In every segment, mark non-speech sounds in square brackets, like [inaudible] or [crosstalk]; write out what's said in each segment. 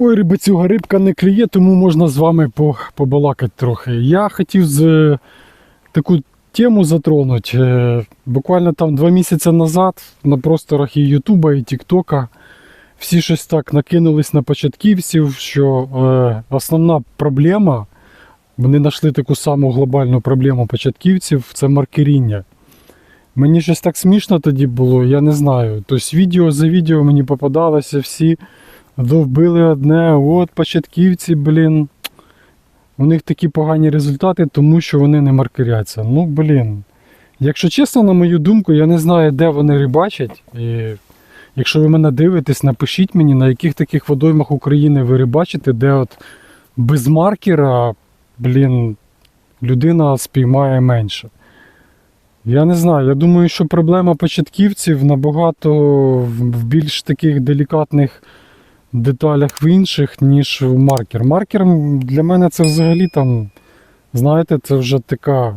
Ой, рибацюга, рибка не клює, тому можна з вами побалакати трохи. Я хотів з е, таку тему затронути. Е, Буквально там два місяці назад на просторах і Ютуба, і Тіктока всі щось так накинулись на початківців, що е, основна проблема, вони знайшли таку саму глобальну проблему початківців це маркеріння. Мені щось так смішно тоді було, я не знаю. Тобто відео за відео мені попадалося всі. Довбили одне, от початківці, блін. У них такі погані результати, тому що вони не маркеряться. Ну, блін. Якщо чесно, на мою думку, я не знаю, де вони рибачать. І якщо ви мене дивитесь, напишіть мені, на яких таких водоймах України ви рибачите, де от без маркера, блін, людина спіймає менше. Я не знаю. Я думаю, що проблема початківців набагато в більш таких делікатних деталях в інших, ніж в маркер. Маркер для мене це взагалі там, знаєте, це вже така,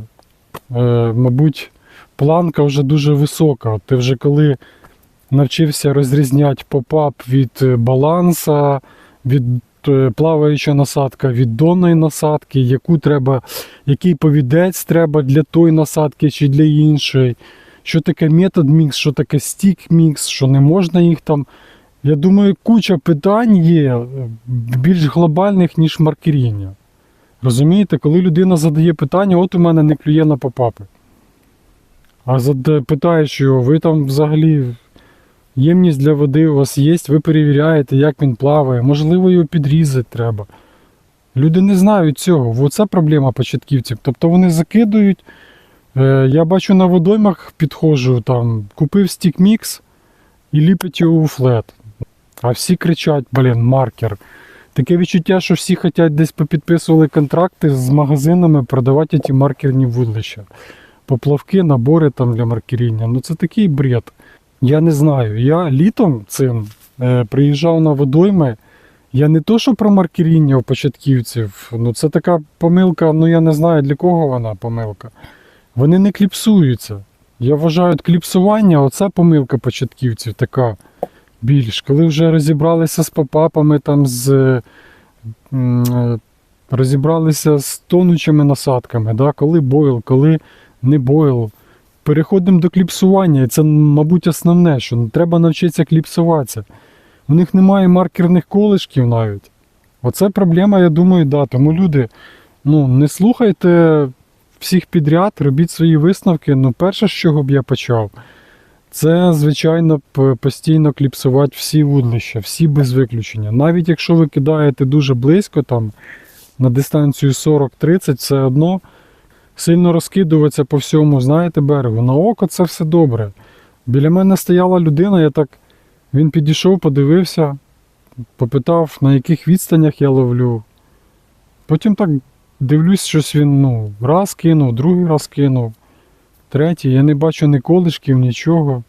е, мабуть, планка вже дуже висока. Ти вже коли навчився розрізняти попап від е, баланса, від е, плаваюча насадка, від донної насадки, яку треба, який повідець треба для тої насадки чи для іншої. Що таке метод мікс, що таке стік мікс, що не можна їх там. Я думаю, куча питань є е, більш глобальних, ніж маркеріння. Розумієте, коли людина задає питання, от у мене не клює на попапи. А питаєш його, ви там взагалі ємність для води у вас є, ви перевіряєте, як він плаває, можливо, його підрізати треба. Люди не знають цього. Оце проблема початківців. Тобто вони закидують. Е, я бачу на водоймах, підходжу, там, купив стік мікс і ліпить його у флет. А всі кричать, блін, маркер. Таке відчуття, що всі хочуть десь попідписували контракти з магазинами продавати ті маркерні вудлища. Поплавки, набори там для маркеріння. Ну це такий бред. Я не знаю. Я літом цим е, приїжджав на водойми. Я не то, що про маркеріння у початківців. Ну це така помилка, ну я не знаю для кого вона помилка. Вони не кліпсуються. Я вважаю, кліпсування оце помилка початківців така більш. Коли вже розібралися з попапами, там з е, розібралися з тонучими насадками, да? коли бойл, коли не бойл. Переходимо до кліпсування, і це, мабуть, основне, що треба навчитися кліпсуватися. У них немає маркерних колишків навіть. Оце проблема, я думаю, да. Тому люди, ну, не слухайте всіх підряд, робіть свої висновки. Ну, перше, з чого б я почав, це, звичайно, постійно кліпсувати всі вудлища, всі без виключення. Навіть якщо ви кидаєте дуже близько, там, на дистанцію 40-30, все одно сильно розкидуватися по всьому, знаєте, берегу. На око це все добре. Біля мене стояла людина, я так. Він підійшов, подивився, попитав, на яких відстанях я ловлю. Потім так дивлюсь, щось він ну, раз кинув, другий раз кинув, третій. Я не бачу ні колишків, нічого.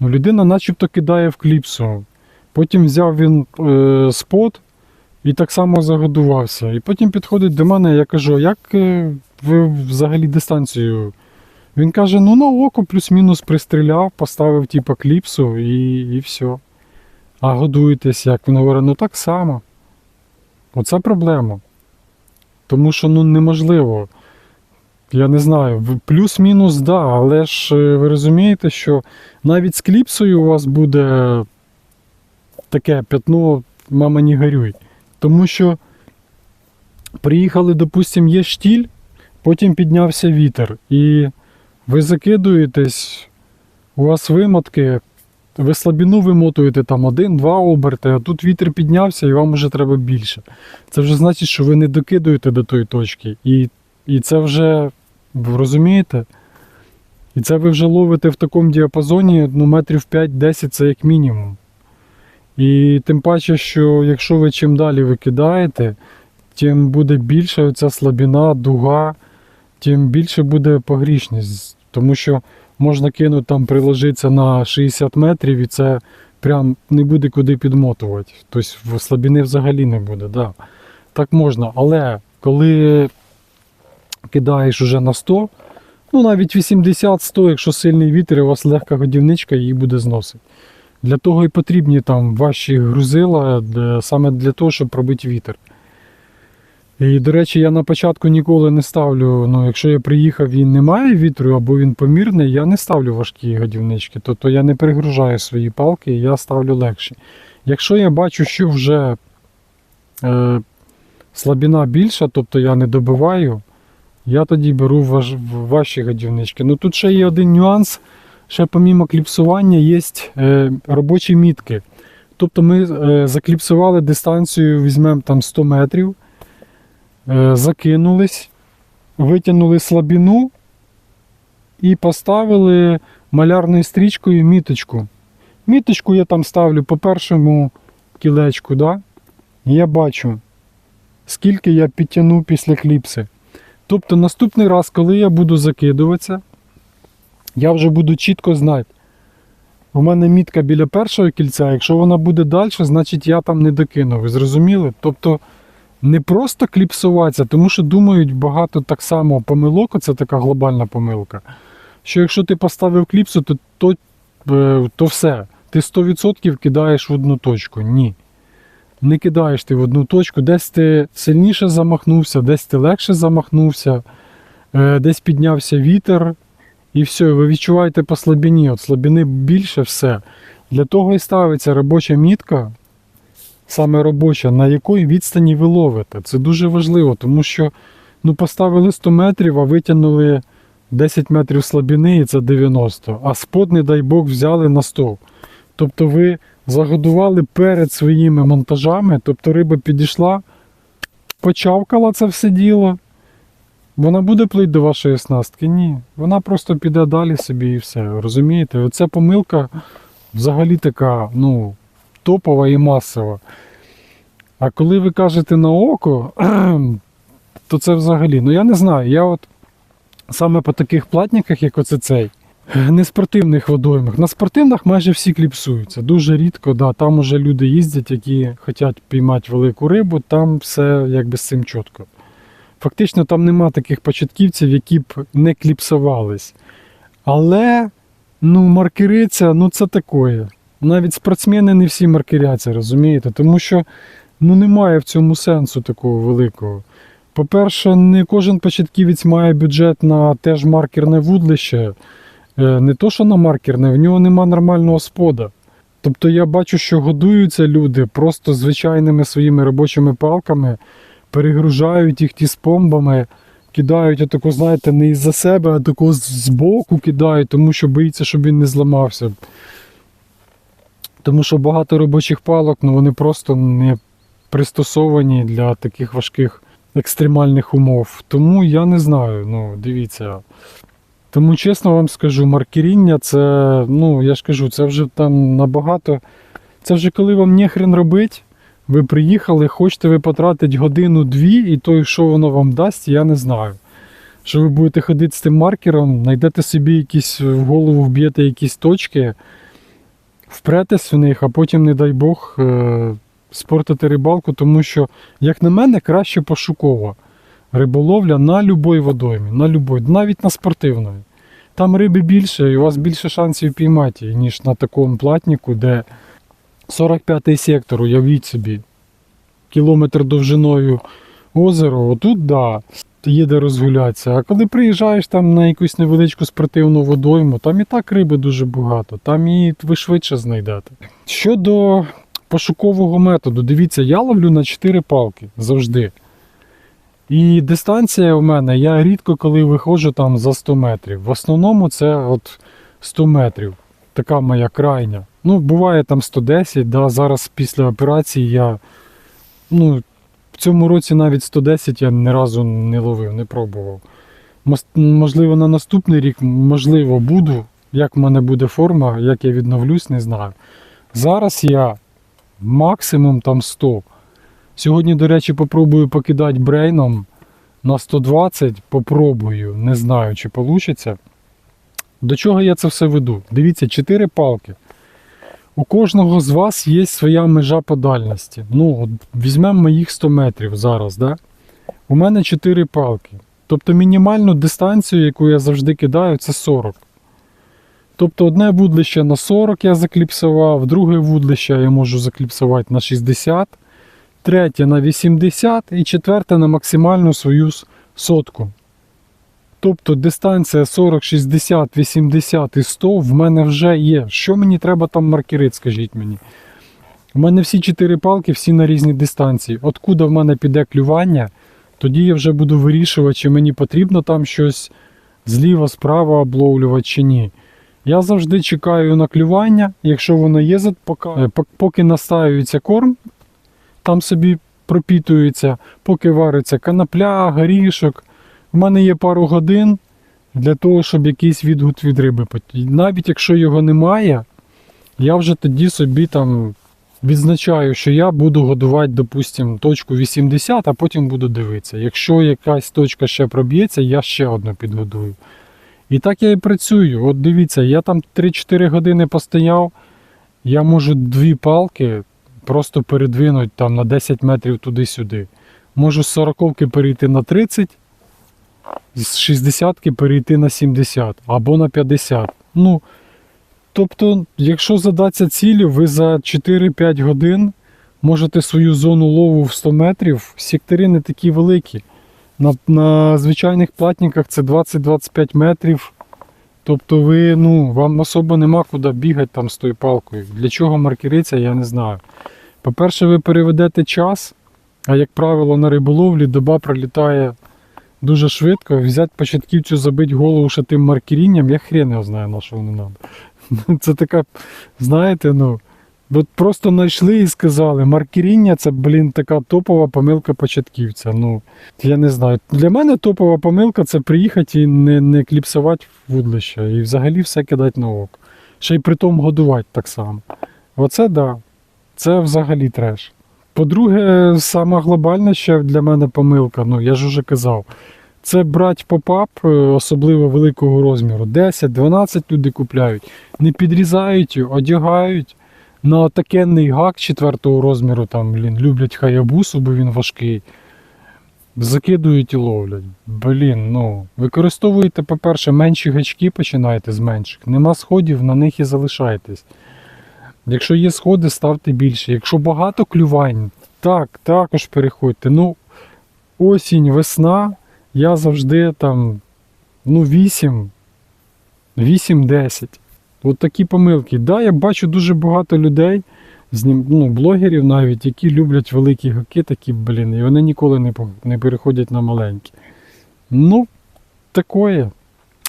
Ну, людина начебто кидає в кліпсу. Потім взяв він е, спот і так само загодувався. І потім підходить до мене, я кажу, як е, ви взагалі дистанцію? Він каже: ну на око плюс-мінус пристріляв, поставив типу кліпсу і, і все. А годуєтесь як? Він говорить, ну так само. Оце проблема. Тому що ну неможливо. Я не знаю, плюс-мінус, да, але ж е, ви розумієте, що навіть з кліпсою у вас буде таке п'ятно, мама не горюй. Тому що приїхали, допустимо, є штіль, потім піднявся вітер. І ви закидуєтесь, у вас вимотки, ви слабіну вимотуєте там один-два оберти, а тут вітер піднявся і вам вже треба більше. Це вже значить, що ви не докидуєте до тої точки. І, і це вже, ви розумієте? І це ви вже ловите в такому діапазоні ну, метрів 5-10 це як мінімум. І тим паче, що якщо ви чим далі викидаєте, тим буде більша оця слабіна, дуга, тим більше буде погрішність. Тому що можна кинути там, приложитися на 60 метрів, і це прям не буде куди підмотувати. Тобто слабіни взагалі не буде. Да. Так можна. Але коли кидаєш уже на 100, ну навіть 80-100, якщо сильний вітер, і у вас легка годівничка, її буде зносити. Для того і потрібні там ваші грузила, саме для того, щоб пробити вітер. І, до речі, я на початку ніколи не ставлю, ну, якщо я приїхав і немає вітру, або він помірний, я не ставлю важкі годівнички. Тобто я не перегружаю свої палки, я ставлю легші. Якщо я бачу, що вже е, слабіна більша, тобто я не добиваю, я тоді беру важ, ваші годівнички. Ну тут ще є один нюанс. Ще помімо кліпсування є е, робочі мітки. Тобто ми е, закліпсували дистанцію, візьмемо там 100 метрів, е, закинулись, витягнули слабіну і поставили малярною стрічкою міточку. Міточку я там ставлю по першому кілечку, да? і я бачу, скільки я підтягну після кліпси. Тобто наступний раз, коли я буду закидуватися, я вже буду чітко знати. У мене мітка біля першого кільця, якщо вона буде далі, значить я там не докину. Ви зрозуміли? Тобто не просто кліпсуватися, тому що думають багато так само помилок, це така глобальна помилка. Що якщо ти поставив кліпсу, то, то, е, то все. Ти 100% кидаєш в одну точку. Ні. Не кидаєш ти в одну точку, десь ти сильніше замахнувся, десь ти легше замахнувся, е, десь піднявся вітер, і все, ви відчуваєте по слабіні. От слабіни більше все. Для того і ставиться робоча мітка, саме робоча, на якої відстані ви ловите. Це дуже важливо, тому що ну, поставили 100 метрів, а витягнули 10 метрів слабіни, і це 90. А спот, не дай Бог, взяли на 100. Тобто ви загодували перед своїми монтажами, тобто риба підійшла, почавкала це все діло. Вона буде плить до вашої снастки? Ні. Вона просто піде далі собі і все. Розумієте? Оця помилка взагалі така, ну, топова і масова. А коли ви кажете на око, [clears throat] то це взагалі, ну я не знаю. Я от саме по таких платниках, як оце цей, не спортивних водоймах. На спортивних майже всі кліпсуються. Дуже рідко, да, там уже люди їздять, які хочуть піймати велику рибу, там все якби з цим чітко. Фактично там нема таких початківців, які б не кліпсувались. Але ну, маркериця, ну це такое. Навіть спортсмени не всі маркеряться, розумієте? Тому що ну, немає в цьому сенсу такого великого. По-перше, не кожен початківець має бюджет на теж маркерне вудлище. Е, Не то, що на маркерне, в нього нема нормального спода. Тобто я бачу, що годуються люди просто звичайними своїми робочими палками, перегружають їх ті з помбами, кидають отако, знаєте, не із-за себе, а тако з- збоку кидають, тому що боїться, щоб він не зламався. Тому що багато робочих палок, ну вони просто не пристосовані для таких важких екстремальних умов. Тому я не знаю, ну дивіться. Тому чесно вам скажу, маркеріння це, ну я ж кажу, це вже там набагато. Це вже коли вам нехрен робить, ви приїхали, хочете ви потратити годину-дві, і то, що воно вам дасть, я не знаю. Що ви будете ходити з тим маркером, знайдете собі якісь в голову, вб'єте якісь точки, впретесь в них, а потім, не дай Бог, е, спортите рибалку, тому що, як на мене, краще пошукова риболовля на любой водоймі, на любой, навіть на спортивної. Там риби більше, і у вас більше шансів піймати, ніж на такому платнику, де 45-й сектор, уявіть собі, кілометр довжиною озеро, отут, да, є де розгулятися. А коли приїжджаєш там на якусь невеличку спортивну водойму, там і так риби дуже багато, там і ви швидше знайдете. Щодо пошукового методу, дивіться, я ловлю на 4 палки завжди. І дистанція у мене, я рідко коли виходжу там за 100 метрів. В основному це от 100 метрів. Така моя крайня. Ну, буває там 110, да, зараз після операції я. Ну, в цьому році навіть 110 я ні разу не ловив, не пробував. Можливо, на наступний рік, можливо, буду. Як в мене буде форма, як я відновлюсь, не знаю. Зараз я максимум там 100. Сьогодні, до речі, попробую покидати брейном на 120, попробую, не знаю, чи вийде. До чого я це все веду? Дивіться, 4 палки. У кожного з вас є своя межа по дальності. Ну, от візьмемо моїх 100 метрів зараз. Да? У мене 4 палки. Тобто мінімальну дистанцію, яку я завжди кидаю, це 40. Тобто одне вудлище на 40 я закліпсував, друге вудлище я можу закліпсувати на 60, третє на 80 і четверте на максимальну свою сотку. Тобто дистанція 40, 60, 80 і 100 в мене вже є. Що мені треба там маркерити, скажіть мені? У мене всі чотири палки, всі на різні дистанції. Откуда в мене піде клювання, тоді я вже буду вирішувати, чи мені потрібно там щось зліва, справа обловлювати чи ні. Я завжди чекаю на клювання, якщо воно є, е, поки настаюється корм, там собі пропітується, поки вариться канапля, горішок. У мене є пару годин для того, щоб якийсь відгук від риби. Навіть якщо його немає, я вже тоді собі там відзначаю, що я буду годувати, допустимо, точку 80, а потім буду дивитися. Якщо якась точка ще проб'ється, я ще одну підгодую. І так я і працюю. От дивіться, я там 3-4 години постояв, я можу дві палки просто передвинути там на 10 метрів туди-сюди. Можу з 40 перейти на 30, з 60 перейти на 70 або на 50. Ну, тобто, якщо задаться цілю, ви за 4-5 годин можете свою зону лову в 100 метрів, сектори не такі великі. На, на звичайних платниках це 20-25 метрів. Тобто ви, ну, вам особо нема куди бігати там з тою палкою. Для чого маркериця, я не знаю. По-перше, ви переведете час, а як правило, на риболовлі доба пролітає дуже швидко. Взяти початківцю, забити голову ще тим маркерінням, я хрен його знаю, на що воно треба. [laughs] Це така, знаєте, ну. От просто знайшли і сказали, маркеріння це, блін, така топова помилка початківця. Ну, я не знаю. Для мене топова помилка це приїхати і не, не кліпсувати вудлище. І взагалі все кидати на ок. Ще й при тому годувати так само. Оце да. Це взагалі треш. По-друге, сама глобальна ще для мене помилка, ну я ж уже казав, це брати попап, е, особливо великого розміру. 10-12 люди купляють, не підрізають одягають на такенний гак четвертого розміру, там, блін, люблять хаябусу, бо він важкий. Закидують і ловлять. Блін, ну. Використовуєте, по-перше, менші гачки починаєте з менших. Нема сходів, на них і залишайтесь. Якщо є сходи, ставте більше. Якщо багато клювань, так, також переходьте. Ну, осінь, весна, я завжди там, ну, 8, 8-10. От такі помилки. Да, я бачу дуже багато людей, ну, блогерів навіть, які люблять великі гаки, такі, блін, і вони ніколи не, не переходять на маленькі. Ну, такое,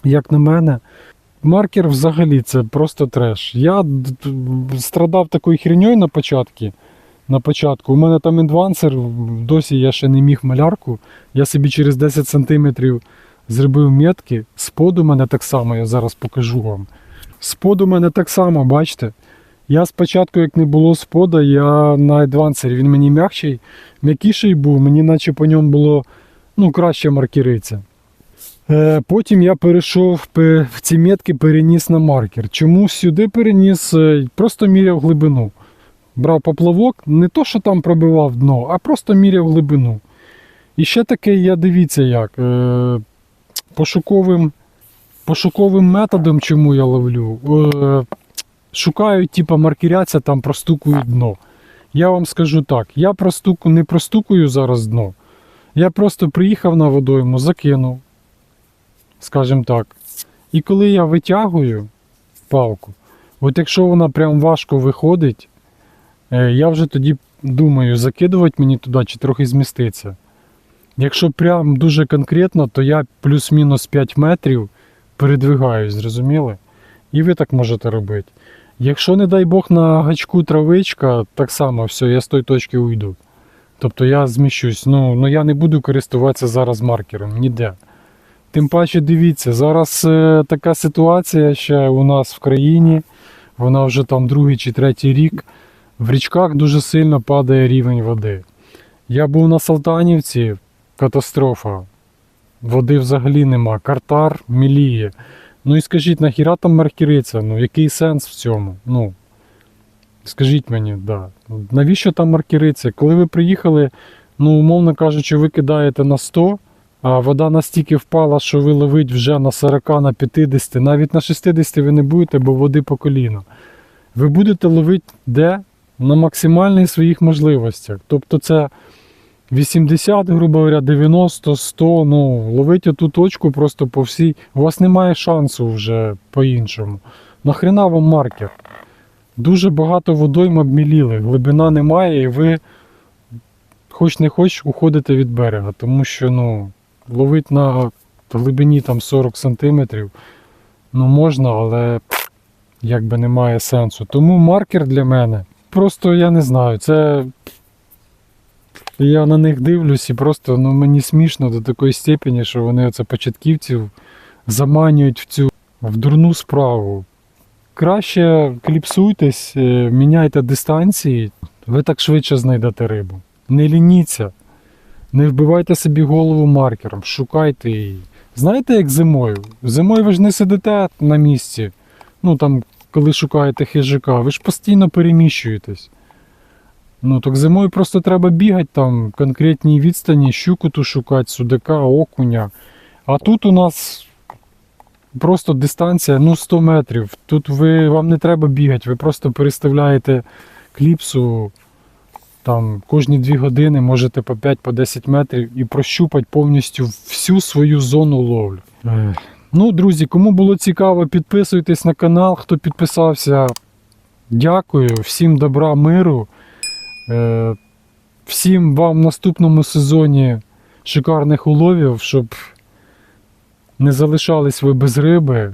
як на мене. Маркер взагалі це просто треш. Я страдав такою херньою на початку. На початку. У мене там інвансер, досі я ще не міг малярку. Я собі через 10 см зробив метки. Спод у мене так само, я зараз покажу вам. Спод у мене так само, бачите? Я спочатку, як не було спода, я на адвансері, він мені м'якший, м'якіший був, мені наче по ньому було ну, краще маркериця. Е, Потім я перейшов в ці метки, переніс на маркер. Чому сюди переніс? Е, Просто міряв глибину. Брав поплавок, не то, що там пробивав дно, а просто міряв глибину. І ще таке, я дивіться як. е, Пошуковим, пошуковим методом, чому я ловлю, е, шукаю, типа, маркеряця, там простукую дно. Я вам скажу так, я простуку, не простукую зараз дно. Я просто приїхав на водойму, закинув, скажімо так. І коли я витягую палку, от якщо вона прям важко виходить, е, я вже тоді думаю, закидувати мені туди чи трохи зміститься. Якщо прям дуже конкретно, то я плюс-мінус 5 метрів передвигаюсь, зрозуміли? І ви так можете робити. Якщо, не дай Бог, на гачку травичка, так само все, я з тої точки уйду. Тобто я зміщусь. Ну, ну я не буду користуватися зараз маркером ніде. Тим паче, дивіться, зараз е, така ситуація ще у нас в країні, вона вже там другий чи третій рік. В річках дуже сильно падає рівень води. Я був на Салтанівці, катастрофа. Води взагалі нема. Картар міліє. Ну і скажіть, нахіра там маркериця? Ну який сенс в цьому? Ну, скажіть мені, да. Навіщо там маркериця? Коли ви приїхали, ну, умовно кажучи, ви кидаєте на 100, а вода настільки впала, що ви ловить вже на 40, на 50, навіть на 60 ви не будете, бо води по коліна. Ви будете ловити де? На максимальних своїх можливостях. Тобто це 80, грубо говоря, 90, 100, ну, ловить оту точку просто по всій. У вас немає шансу вже по-іншому. Нахрена вам маркер? Дуже багато водойм обміліли, глибина немає, і ви хоч не хоч уходите від берега, тому що ну, ловить на глибині там 40 сантиметрів, ну можна, але якби немає сенсу. Тому маркер для мене, просто я не знаю, це. Я на них дивлюсь і просто ну, мені смішно до такої степені, що вони оце початківців заманюють в цю в дурну справу. Краще кліпсуйтесь, е, міняйте дистанції, ви так швидше знайдете рибу. Не лініться, не вбивайте собі голову маркером, шукайте її. Знаєте, як зимою? Зимою ви ж не сидите на місці. Ну там, коли шукаєте хижака, ви ж постійно переміщуєтесь. Ну так зимою просто треба бігати там конкретній відстані, щуку ту шукати, судака, окуня. А тут у нас просто дистанція ну 100 метрів. Тут ви, вам не треба бігати, ви просто переставляєте кліпсу там кожні 2 години можете по 5-10 метрів і прощупати повністю всю свою зону ловлі. Ну, друзі, кому було цікаво, підписуйтесь на канал. Хто підписався, дякую. Всім добра, миру. Е, Всім вам в наступному сезоні шикарних уловів, щоб не залишались ви без риби.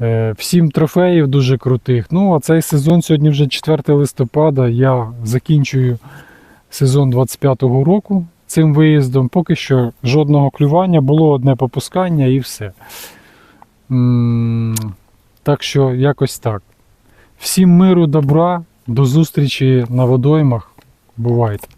Е, Всім трофеїв дуже крутих. Ну, а цей сезон сьогодні вже 4 листопада. Я закінчую сезон 25-го року цим виїздом. Поки що жодного клювання, було одне попускання і все. Так що якось так. Всім миру, добра, до зустрічі на водоймах. Бувайте.